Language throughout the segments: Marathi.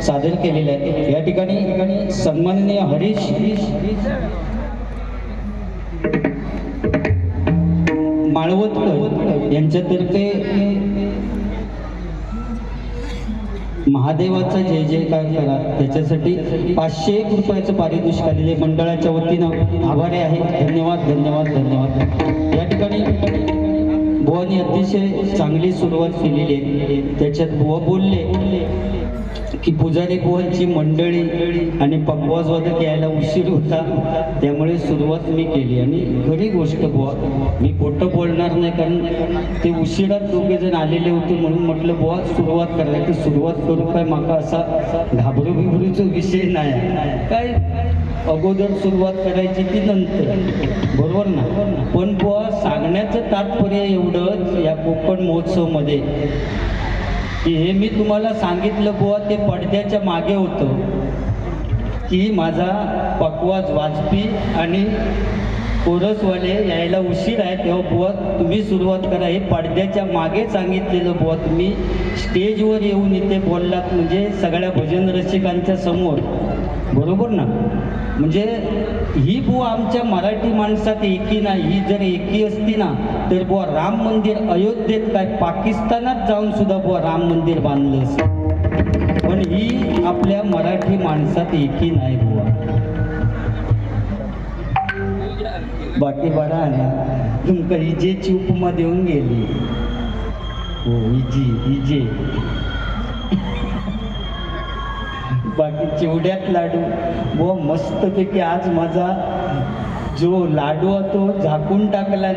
सादर केलेले आहे. या ठिकाणी सन्माननीय हरीश. माळवतकर यांच्यातर्फे महादेवाचा जय जयकार करा. त्याच्यासाठी पाचशे एक रुपयाचं पारितोषिक आलेले मंडळाच्या वतीनं आभारी आहे. धन्यवाद धन्यवाद धन्यवाद. या ठिकाणी बुवानी अतिशय चांगली सुरुवात केलेली आहे. त्याच्यात बुवा बोलले. की पुजारी बुवांची मंडळी आणि पकवाजवादक यायला उशीर होता. त्यामुळे सुरुवात मी केली. आणि खरी गोष्ट बुवा मी खोटं बोलणार नाही कारण ते उशिरात दोघे जण आलेले होते म्हणून म्हटलं बुवा सुरुवात करायला. तर सुरुवात करू काय माका असा घाबरू बिबरूचा विषय नाही. काय अगोदर सुरुवात करायची ती नंतर? बरोबर ना? पण बुवा सांगण्याचं तात्पर्य एवढंच या कोकण महोत्सवमध्ये. की हे मी तुम्हाला सांगितलं बुवा ते पडद्याच्या मागे होतं. की माझा पकवाज वाजपी आणि कोरसवाले यायला उशीर आहे तेव्हा बुवा तुम्ही सुरुवात करा. हे पडद्याच्या मागे सांगितलेलं बुवा तुम्ही. स्टेजवर येऊन इथे बोललात म्हणजे सगळ्या भजन रसिकांच्या समोर. बरोबर ना? म्हणजे ही बुवा आमच्या मराठी माणसात एकी नाही ही जर एकी असती ना तर बुवा राम मंदिर अयोध्येत काय पाकिस्तानात जाऊन सुद्धा बुवा राम मंदिर बांधलं असत. पण ही आपल्या मराठी माणसात एकी नाही बुवा. बाकी बरा ना? तुमका इजेची उपमा देऊन गेली. हो इजी इजे बाकी चिवड्यात लाडू. व मस्तपैकी आज माझा जो लाडू आहे तो झाकून टाकला.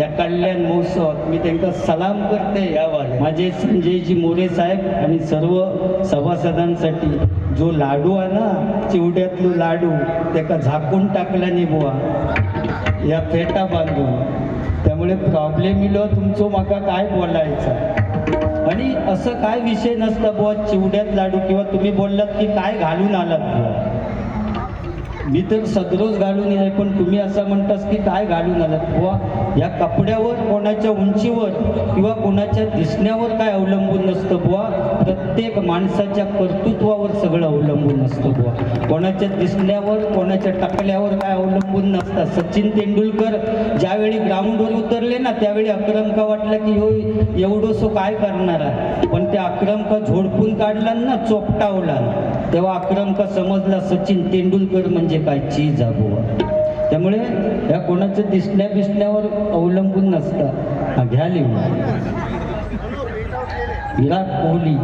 या कल्याण महोत्सवात. मी त्यांना सलाम करते. माझे संजयजी मोरे साहेब आणि सर्व सभासदांसाठी जो लाडू आहे ना चिवड्यातलो लाडू त्याका झाकून टाकला नाही बुवा. या फेटा बांधून. त्यामुळे प्रॉब्लेम इलो तुमचं माका काय बोलायचं? आणि असं काय विषय नसतं बुवा चिवड्यात लाडू किंवा तुम्ही बोललात की काय घालून आलात मी तर सदरोज घालून येईल पण तुम्ही असं म्हणतास की काय घालून आलात? बुवा या कपड्यावर कोणाच्या उंचीवर किंवा कोणाच्या दिसण्यावर काय अवलंबून नसतं बुवा. प्रत्येक माणसाच्या कर्तृत्वावर सगळं अवलंबून असतं बुवा. कोणाच्या दिसण्यावर कोणाच्या टकल्यावर काय अवलंबून नसतं. सचिन तेंडुलकर ज्यावेळी ग्राउंडवर उतरले ना त्यावेळी अक्रम का वाटलं की हो एवढंसो काय करणार? आहे पण त्या अक्रम का झोडपून काढला ना चोपटावला. तेव्हा अक्रम समजला सचिन तेंडुलकर म्हणजे काय? चीज आहे त्यामुळे या कोणाचं दिसण्या बिसण्यावर अवलंबून नसतं. हा घ्या लिहून. विराट कोहली.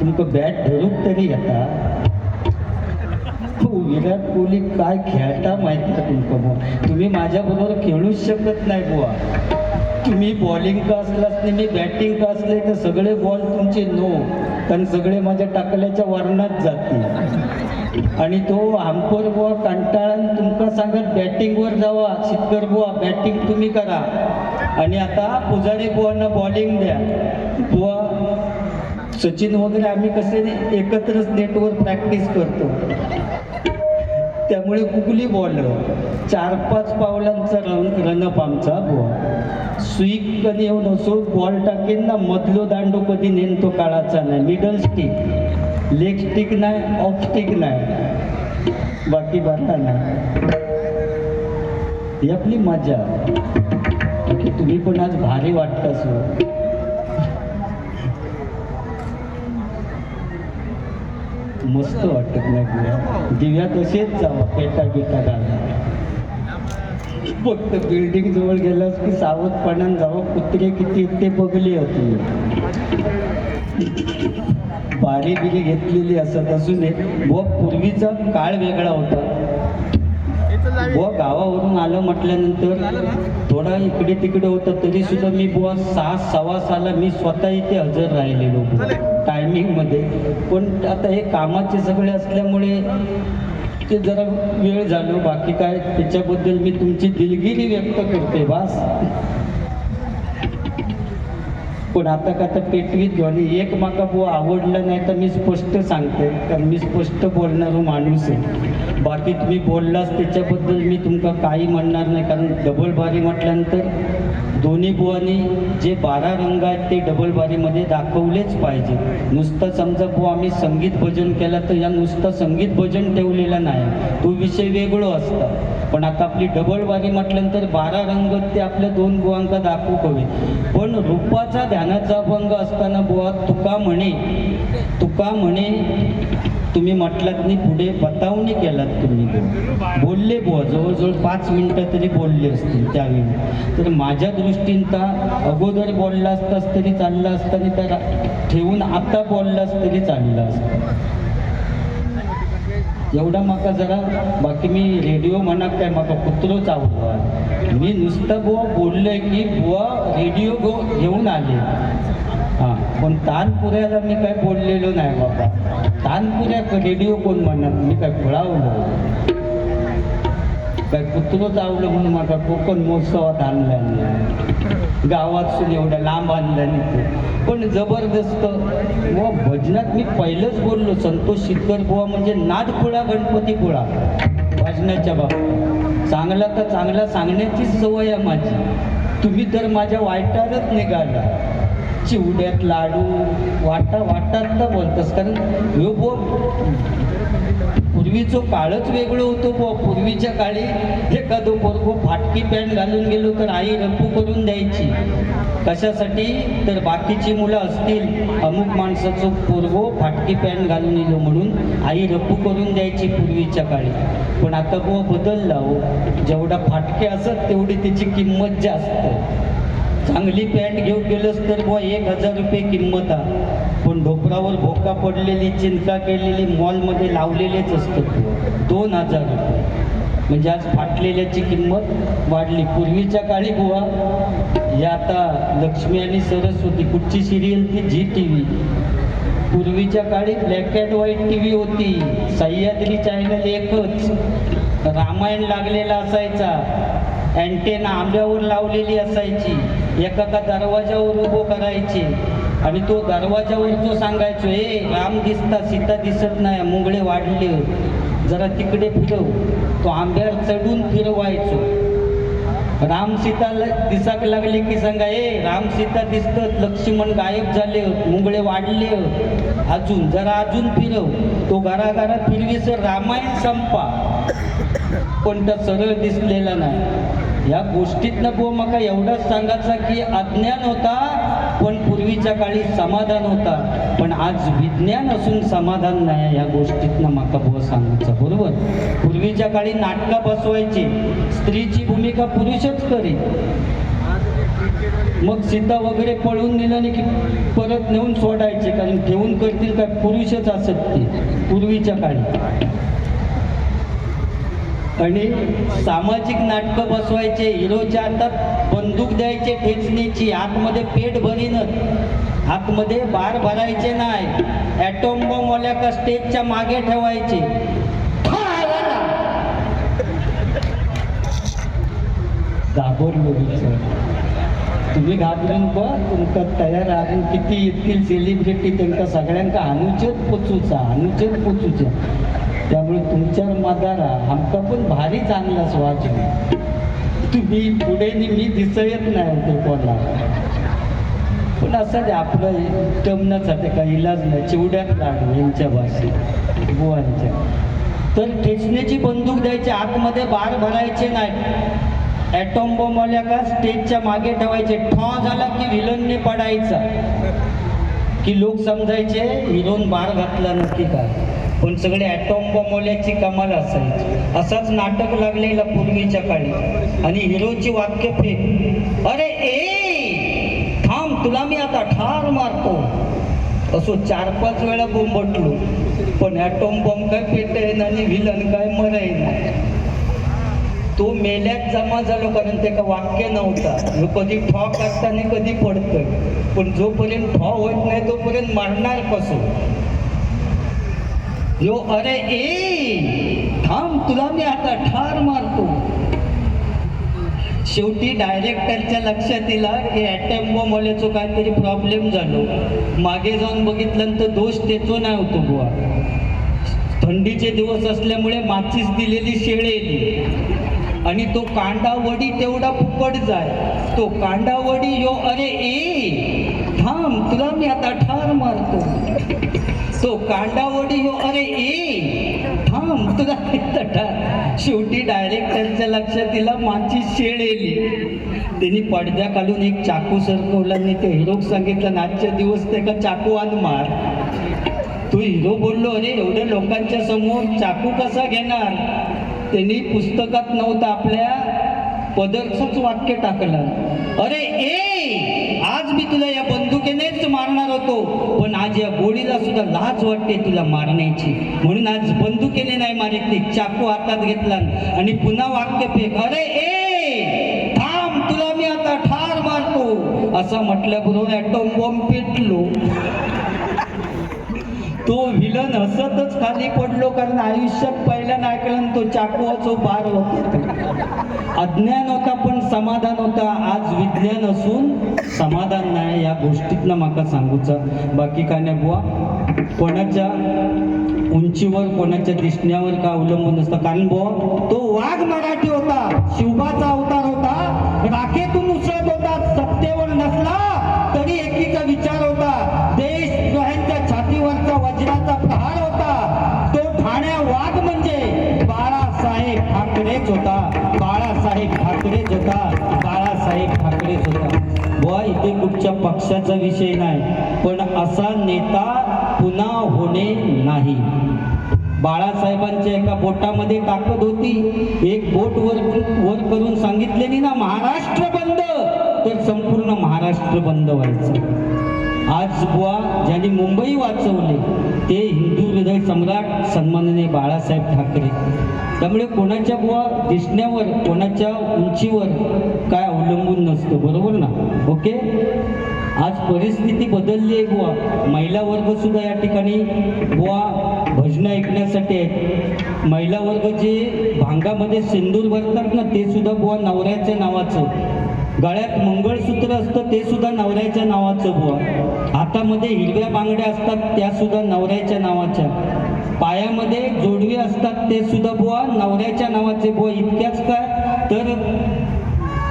तुमचं बॅट धरूक तरी येता. हो, विराट कोहली काय खेळता माहिती आहे तुमचं बुवा तुम्ही माझ्याबरोबर खेळूच शकत नाही बुवा. तुम्ही बॉलिंग का असलास नाही मी बॅटिंग का असले तर सगळे बॉल तुमचे नो. कारण सगळे माझ्या टाकल्याच्या वर्णात जातील. आणि तो हमकोर बुवा कंटाळान तुमका सांगत बॅटिंगवर जावा शितकर बुवा बॅटिंग तुम्ही करा. आणि आता पुजारी बुवांना बॉलिंग द्या. बुवा सचिन वगैरे आम्ही कसे एकत्रच नेटवर प्रॅक्टिस करतो. त्यामुळे कुकली बॉलर चार पाच पावलांचा रन रनअप आमचा बॉल स्वीक कधी येऊन असो बॉल टाकेन ना मधलो दांडो कधी नेमतो काळाचा नाही. मिडल स्टिक लेग स्टिक नाही ऑफ स्टिक नाही. बाकी भरला नाही. ही आपली मजा. की तुम्ही पण आज भारी वाटता मस्त वाटत नाही दिव्या तसेच जावा पेटा बिटा घाला फक्त बिल्डिंग जवळ गेलास की सावधपणानं जावं. कुत्रे किती ते बघले होते बारी बिरी घेतलेली असत असू एक व पूर्वीचा काळ वेगळा होता. बुवा गावावरून आलं म्हटल्यानंतर थोडा इकडे तिकडे होतं तरी सुद्धा मी बुवा सहा सव्वा साला मी स्वतः इथे हजर राहिलेलो टायमिंगमध्ये पण आता हे कामाचे सगळे असल्यामुळे ते जरा वेळ झालो बाकी काय त्याच्याबद्दल मी तुमची दिलगिरी व्यक्त करते बास. पण आता का तर पेटवीत झाली एक माका बो आवडलं नाही तर मी स्पष्ट सांगते. कारण मी स्पष्ट बोलणारा माणूस आहे. बाकी तुम्ही बोललास त्याच्याबद्दल मी तुमका काही म्हणणार नाही. कारण डबल बारी म्हटल्यानंतर दोन्ही बुवांनी जे बारा रंग आहेत ते डबल बारीमध्ये दाखवलेच पाहिजे. नुसतं समजा बुवा आम्ही संगीत भजन केलं तर या नुसतं संगीत भजन ठेवलेलं नाही. तो विषय वेगळं असतं. पण आता आपली डबल बारी म्हटल्यानंतर बारा रंग ते आपल्या दोन बुवांका दाखवू हवे पण रूपाचा ध्यानाचा अभंग असताना बुवा तुका म्हणे तुका म्हणे तुम्ही म्हटलात नाही पुढे बतावणी केलात तुम्ही. बोलले बुवा जवळजवळ पाच मिनिटं तरी बोलले असतील त्यावेळी. तर माझ्या गोष्टींचा अगोदर बोलला असतास तरी चाललं असतं आणि त्या ठेवून आता बोललास तरी चाललं असतं. एवढा माका जरा बाकी मी रेडिओ म्हणा काय माका कुत्रोच आवडला मी नुसतं बुवा बोललंय की बुवा रेडिओ गो घेऊन आले. हां पण तानपुऱ्याला मी काय बोललेलो नाही बाबा. तानपुऱ्या रेडिओ कोण म्हणत? मी काय फळावलो काय कुत्रोच आवलं म्हणून माझा कोकण महोत्सवात आणला गावातसून गावातून लांब आणलं नाही. ते. पण जबरदस्त. बुवा भजनात मी पहिलंच बोललो संतोष शितकर बुवा म्हणजे नादखुळा गणपती खुळा भजनाच्या बाबतीत. चांगला तर चांगला सांगण्याचीच सवय आहे माझी. तुम्ही तर माझ्या वाईटातच निघाला. चिवड्यात लाडू वाटा वाटात तर बोलतस. कारण ह्यो बोल पूर्वीचं काळच वेगळं होतं बुवा. पूर्वीच्या काळी एखादं पोरगो फाटकी पॅन्ट घालून गेलो तर आई रप्पू करून द्यायची. कशासाठी? तर बाकीची मुलं असतील. अमुक माणसाचं पोरगो फाटकी पॅन्ट घालून येलो म्हणून आई रप्पू करून द्यायची पूर्वीच्या काळी. पण आता बुवा बदलला हो जेवढा फाटके असत तेवढी त्याची किंमत जास्त. चांगली पॅन्ट घेऊन गेलोस तर बुवा एक हजार रुपये किंमत आहे. पण ढोपरावर भोका पडलेली चिंता केलेली मॉलमध्ये लावलेलेच असतं दोन हजार रुपये. म्हणजे आज फाटलेल्याची किंमत वाढली. पूर्वीच्या काळी बुवा या आता लक्ष्मी आणि सरस्वती कुठची सिरियल ती? झी टी व्ही पूर्वीच्या काळी black and white T V होती. सह्याद्री चॅनल एकच. रामायण लागलेला असायचा. अँटेना आंब्यावर लावलेली असायची. एका का दरवाजावर उभं करायचे. आणि तो दरवाजावर जो सांगायचो ए राम दिसता सीता दिसत नाही मुंगळे वाढले जरा तिकडे फिरव. तो आंब्यावर चढून फिरवायचो. राम सीता दिसाक लागले की सांगा ए राम सीता दिसत लक्ष्मण गायब झाले मुंगळे वाढले अजून जरा अजून फिरव. तो घराघरात फिरवीस रामायण संपा. पण तर सरळ दिसलेला नाही. या गोष्टीतनं गो मका एवढंच सांगायचं की अज्ञान होता पण पूर्वीच्या काळी समाधान होता पण आज विज्ञान असून समाधान नाही या गोष्टीतनं माका बुवा सांगायचं बरोबर? पूर्वीच्या काळी नाटकं बसवायची स्त्रीची भूमिका पुरुषच करे मग सीता वगैरे पळून नेल्याने की परत नेऊन सोडायचे कारण ठेवून करतील काय पुरुषच असत ते पूर्वीच्या काळी. आणि सामाजिक नाटकं बसवायचे हिरोच्या हातात बंदूक द्यायचे ठेचणीची आतमध्ये पेट भरीनच आतमध्ये बार भरायचे नाही ॲटोम बॉम्बवाल्या का स्टेजच्या मागे ठेवायचे. घाबरलो तुम्ही घाबरून बघ तुमका तयार अजून किती येतील सेलिब्रिटी त्यांना सगळ्यांका अनुचित पोचूचा अनुचित पोचूचा. त्यामुळे तुमच्या मदारा आमका पण भारी चांगला स्वाच तुम्ही पुढे मी दिसत नाही होते कोणा पण असं ते आपलं टमण्यासाठी काही इलाज नाही चिवड्यात लागू यांच्या भाषेत बुवांच्या. तर ठेचण्याची बंदूक द्यायची आतमध्ये बार भरायचे नाही. ॲटॉम बॉम्बवाल्या का स्टेजच्या मागे ठेवायचे ठॉ झाला की विलनने पडायचा. की लोक समजायचे हिरोन बार घातला नक्की काय? पण सगळे ॲटॉम बॉम्बवाल्याची कमाल असायची. असाच नाटक लागलेला पूर्वीच्या काळी. आणि हिरोची वाक्य फेक अरे ए! थांब तुला मी आता ठार मारतो. असो चार पाच वेळा बोंबटलो. पण ॲटॉम बॉम्ब काय पेटेन आणि विलन काय मरायना तो मेल्यात जमा झालो कारण त्याका वाक्य नव्हता. कधी ठॉ करताना कधी पडतोय. पण जोपर्यंत ठॉ होत नाही तोपर्यंत मारणार कसो? यो अरे ए थांब तुला मी आता ठार मारतो. शेवटी डायरेक्टरच्या लक्षात येला की ॲटम बॉम्ब काहीतरी प्रॉब्लेम झालो. मागे जाऊन बघितलं तर दोष त्याचो नाही होतो बुवा. थंडीचे दिवस असल्यामुळे माचीस दिलेली शेळेली आणि तो कांडावडी तेवढा फुकट जाय. तो कांडावडी यो अरे ए थांब तुला मी आता ठार तो कांदा हो यो अरे ए थांब तुला तटा. शेवटी डायरेक्ट त्यांच्या लक्षात तिला माझी शेळ येली. त्यांनी पडद्या काढून एक चाकू सरकवला आणि ते हिरोक सांगितलं आजच्या दिवस ते का चाकू आण मार? तू हिरो बोललो अरे एवढ्या लोकांच्या समोर चाकू कसा घेणार? त्यांनी पुस्तकात नव्हतं आपल्या पदरचंच वाक्य टाकलं. अरे ए आज मी तुला या बंदुकीनेच मारणार होतो. आज या गोळीला सुद्धा लाज वाटते तुला मारण्याची. म्हणून आज बंदुकीने नाही मारित ती चाकू हातात घेतला आणि पुन्हा वाक्य फेक अरे ए थांब तुला मी आता ठार मारतो. असं म्हटल्याबरोबर ॲटोम बॉम्ब पेटलो. तो विलन हसतच खाली पडलो कारण आयुष्यात पहिल्यांदा ऐकलं तो चाकूचा बार होता. अज्ञान होता पण समाधान होता. आज विज्ञान असून समाधान नाही या गोष्टीतनं माका सांगूचा. बाकी काय नाही बुवा. कोणाच्या उंचीवर कोणाच्या दिसण्यावर का अवलंबून असतं कारण बुवा तो वाघ मराठी होता. शिवबाचा अवतार होता. राखेतून उसळत होता. सत्तेवर नसला तरी एकीचा विचार ठाकरेच होता बाळासाहेब ठाकरेच होता बाळासाहेब ठाकरेच होता बुवा इथे कुठच्या पक्षाचा विषय नाही पण असा नेता पुन्हा होणे नाही. बाळासाहेबांच्या एका बोटामध्ये ताकद होती. एक बोट वर वर करून सांगितलेली ना महाराष्ट्र बंद तर संपूर्ण महाराष्ट्र बंद व्हायचं. आज बुवा ज्यांनी मुंबई वाचवले ते हिंदू हृदय सम्राट सन्माननीय बाळासाहेब ठाकरे. त्यामुळे कोणाच्या बुवा दिसण्यावर कोणाच्या उंचीवर काय अवलंबून नसतं बरोबर ना? ओके? आज परिस्थिती बदलली आहे बुवा. महिला वर्ग सुद्धा या ठिकाणी बुवा भजनं ऐकण्यासाठी आहेत. महिला वर्ग जे भांगामध्ये सिंदूर भरतात ना ते सुद्धा बुवा नवऱ्याच्या नावाचं. गळ्यात मंगळसूत्र असतं ते सुद्धा नवऱ्याच्या नावाचं बुवा. हातामध्ये हिरव्या बांगड्या असतात त्या सुद्धा नवऱ्याच्या नावाच्या. पायामध्ये जोडवे असतात ते सुद्धा बुवा नवऱ्याच्या नावाचे बुवा. इतक्याच काय? तर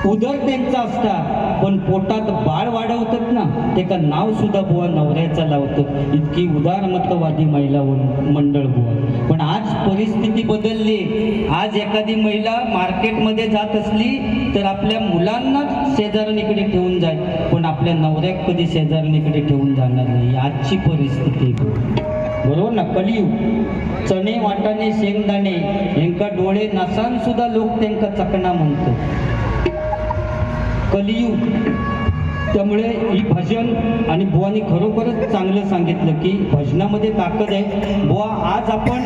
उदर त्यांचा असता पण पोटात बाळ वाढवतात ना ते का नाव सुद्धा बुवा नवऱ्याचा लावतात. इतकी उदारमतवादी महिला मंडळ बुवा. पण आज परिस्थिती बदलली. आज एखादी महिला मार्केटमध्ये जात असली तर आपल्या मुलांनाच शेजारणीकडे ठेवून जाईल. पण आपल्या नवऱ्याक कधी शेजारणीकडे ठेवून जाणार नाही. आजची परिस्थिती बरोबर ना? कलियुग. चणे वाटाणे शेंगदाणे यांका डोळे नसान सुद्धा लोक त्यांका चकणा म्हणतात. कलियुग. त्यामुळे ही भजन आणि बुवानी खरोखरच चांगलं सांगितलं की भजनामध्ये ताकद आहे. बुवा आज आपण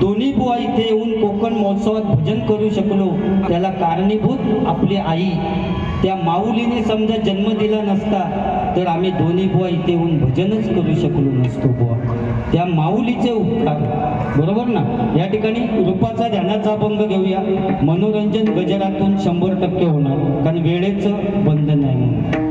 दोन्ही बुवा इथे येऊन कोकण महोत्सवात भजन करू शकलो. त्याला कारणीभूत आपली आई. त्या माऊलीने समजा जन्म दिला नसता तर आम्ही दोन्ही बुवा इथे येऊन भजनच करू शकलो नसतो बुवा. त्या माऊलीचे उपकार. बरोबर ना? या ठिकाणी रूपाचा ध्यानाचा अभंग घेऊया. मनोरंजन गजरातून शंभर टक्के होणार. कारण वेळेचं बंधन आहे म्हणून.